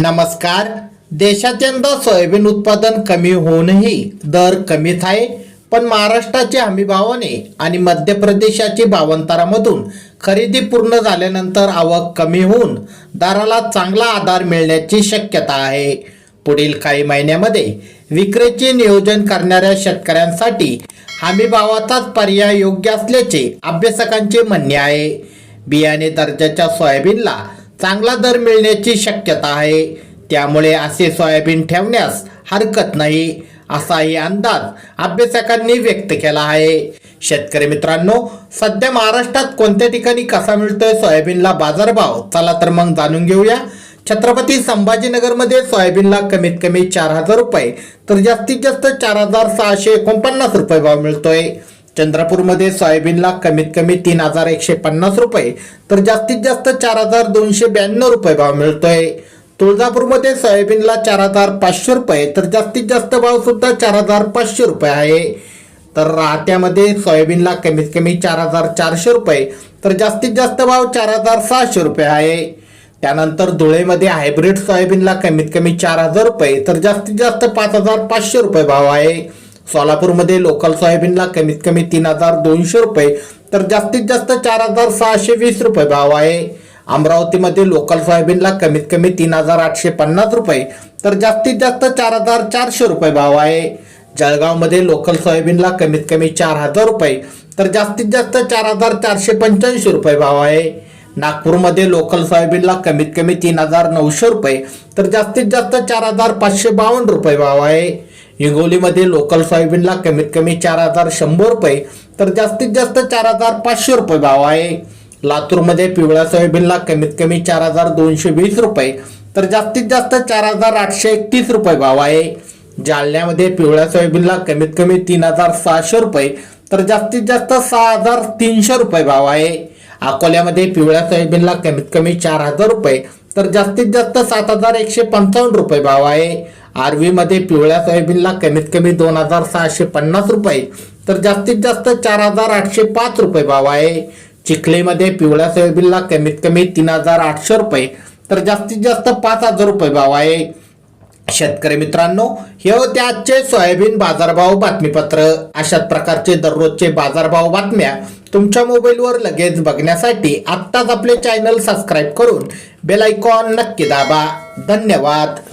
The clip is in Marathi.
नमस्कार. देशात यंदा सोयाबीन उत्पादन कमी होऊनही दर कमीच आहे. पण महाराष्ट्राच्या हमीभावाने आणि मध्य प्रदेशाची बावंतारामधून खरेदी पूर्ण झाल्यानंतर आवक कमी होऊन दराला चांगला आधार मिळण्याची शक्यता आहे. पुढील काही महिन्यामध्ये विक्रीचे नियोजन करणाऱ्या शेतकऱ्यांसाठी हमीभावाचाच पर्याय योग्य असल्याचे अभ्यासकांचे म्हणणे आहे. बियाणे दर्जाच्या सोयाबीनला चांगला दर मिळण्याची शक्यता आहे. त्यामुळे असे सोयाबीन ठेवण्यास हरकत नाही असाही अंदाज अभ्यासकांनी व्यक्त केला आहे. शेतकरी मित्रांनो सध्या महाराष्ट्रात कोणत्या ठिकाणी कसा मिळतोय सोयाबीनला बाजारभाव? चला तर मग जाणून घेऊया. छत्रपती संभाजीनगरमध्ये सोयाबीनला कमीत कमी चार हजार रुपये तर जास्तीत जास्त चार हजार सहाशे एकोणपन्नास रुपये भाव मिळतोय. चंद्रपूरमध्ये सोयाबीनला कमीत कमी तीन हजार एकशे पन्नास रुपये तर जास्तीत जास्त चार हजार दोनशे ब्याण्णव रुपये भाव मिळतोय. तुळजापूरमध्ये सोयाबीनला चार हजार पाचशे रुपये तर जास्तीत जास्त भाव सुद्धा चार हजार पाचशे रुपये आहे. तर राहत्यामध्ये सोयाबीनला कमीत कमी चार हजार चारशे रुपये तर जास्तीत जास्त भाव चार हजार सहाशे रुपये आहे. त्यानंतर धुळेमध्ये हायब्रिड सोयाबीनला कमीत कमी चार हजार रुपये तर जास्तीत जास्त पाच हजार पाचशे रुपये भाव आहे. सोलापूरमध्ये लोकल सोयाबीनला कमीत कमी तीन हजार दोनशे रुपये तर जास्तीत जास्त चार हजार सहाशे वीस रुपये भाव आहे. अमरावतीमध्ये लोकल सोयाबीनला कमीत कमी तीन हजार आठशे पन्नास रुपये तर जास्तीत जास्त चार हजार चारशे रुपये भाव आहे. जळगावमध्ये लोकल सोयाबीनला कमीत कमी चार हजार रुपये तर जास्तीत जास्त चार हजार चारशे पंच्याऐंशी रुपये भाव आहे. नागपूरमध्ये लोकल सोयाबीनला कमीत कमी तीन हजार नऊशे रुपये तर जास्तीत जास्त चार हजार पाचशे बावन्न रुपये भाव आहे. हिंगोलीमध्ये लोकल सोयाबीनला कमीत कमी चार हजार शंभर रुपये तर जास्तीत जास्त चार हजार पाचशे रुपये भाव आहे. लातूरमध्ये पिवळ्या सोयाबीनला कमीत कमी चार हजार दोनशे वीस रुपये तर जास्तीत जास्त चार हजार आठशे एकतीस रुपये भाव आहे. जालन्यामध्ये पिवळ्या सोयाबीनला कमीत कमी तीन हजार सहाशे रुपये तर जास्तीत जास्त सहा हजार तीनशे रुपये भाव आहे. अकोल्यामध्ये पिवळ्या सोयाबीनला कमीत कमी चार हजार रुपये तर जास्तीत जास्त सात हजार एकशे पंचावन्न रुपये भाव आहे. आर्वीमध्ये पिवळ्या सोयाबीनला कमीत कमी दोन हजार सहाशे पन्नास रुपये तर जास्तीत जास्त चार हजार आठशे पाच रुपये भाव आहे. चिखलीमध्ये पिवळ्या सोयाबीनला कमीत कमी तीन हजार आठशे रुपये तर जास्तीत जास्त पाच हजार रुपये भाव आहे. शेतकरी मित्रांनो हे होते आजचे सोयाबीन बाजारभाव बातमीपत्र. अशाच प्रकारचे दररोजचे बाजारभाव बातम्या तुमच्या मोबाईलवर लगेच बघण्यासाठी आत्ताच आपले चॅनल सबस्क्राईब करून बेल आयकॉन नक्की दाबा. धन्यवाद.